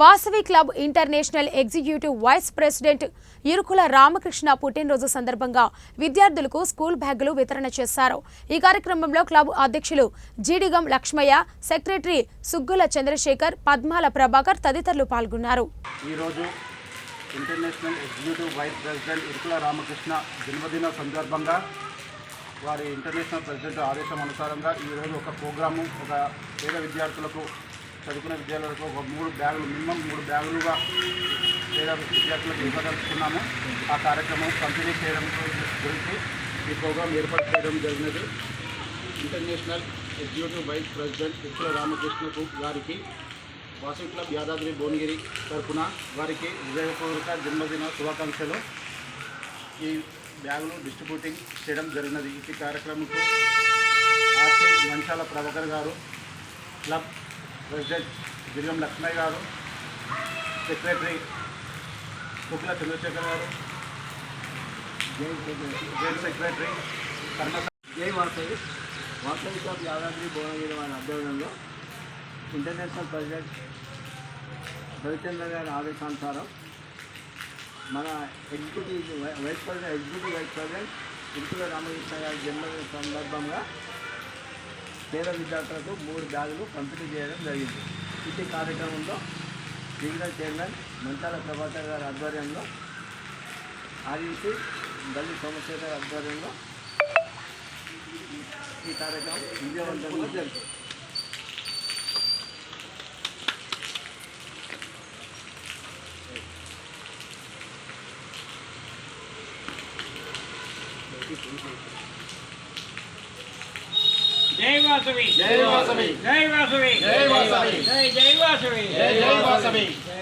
Vasavi club international executive vice president Irukula Ramakrishna పుట్టినరోజు సందర్భంగా విద్యార్థులకు స్కూల్ బ్యాగులు వితరణ చేశారు. ఈ కార్యక్రమంలో క్లబ్ అధ్యక్షులు జీడిగం లక్ష్మయ్య సెక్రటరీ సుగ్గుల చంద్రశేఖర్ పద్మాల ప్రభాకర్ తదితరులు పాల్గొన్నారు. ఈరోజు international executive vice president Irukula Ramakrishna జన్మదిన సందర్భంగా వారి ఇంటర్నేషనల్ ప్రెసిడెంట్ ఆదేశం అనుసారంగా ఈరోజు ఒక ప్రోగ్రాము ఒక పేద విద్యార్థులకు చదువుకునే విద్యార్థులకు ఒక మూడు బ్యాగులు మినిమం మూడు బ్యాగులుగా పేద విద్యార్థులకు ఇవ్వదలుచుకున్నాము. ఆ కార్యక్రమం పంపిణీ చేయడం గురించి ఈ ప్రోగ్రాం ఏర్పాటు చేయడం జరిగినది. International executive vice president Irukula రామకృష్ణకు గారికి వాసవి క్లబ్ యాదాద్రి భువనగిరి తరఫున వారికి హృదయపూర్వక జన్మదిన శుభాకాంక్షలు. ఈ బ్యాగులు డిస్ట్రిబ్యూటింగ్ చేయడం జరిగినది. ఈ కార్యక్రమంకు ఆర్సి మంచాల ప్రభాకర్ గారు క్లబ్ ప్రెసిడెంట్ గిరిగం లక్ష్మయ్య గారు సెక్రటరీ కుక్ల చంద్రశేఖర్ గారు జైల్ సెక్రటరీ కర్మ జై వాసవి వాసవి క్లబ్ యాదాద్రి భువనగిరి వారి ఆధ్వర్యంలో ఇంటర్నేషనల్ ప్రెసిడెంట్ రవిచంద్ర గారి ఆదేశానుసారం మన executive vice president executive vice president ఇంటిలో రామకృష్ణ గారి జన్మదిన సందర్భంగా పేద విద్యార్థులకు మూడు బ్యాగులు పంపిణీ చేయడం జరిగింది. ఇట్టి కార్యక్రమంలో రీజనల్ చైర్మన్ మంచాల ప్రభాకర్ గారి ఆధ్వర్యంలో ఆర్యూసీ గల్లి సోమశేఖర్ ఆధ్వర్యంలో ఈ కార్యక్రమం విజయవంతంగా జరుగుతుంది జై వాసవి జై వాసవి జై వాసవి జై వాసవి జై జై వాసవి జై జై వాసవి జై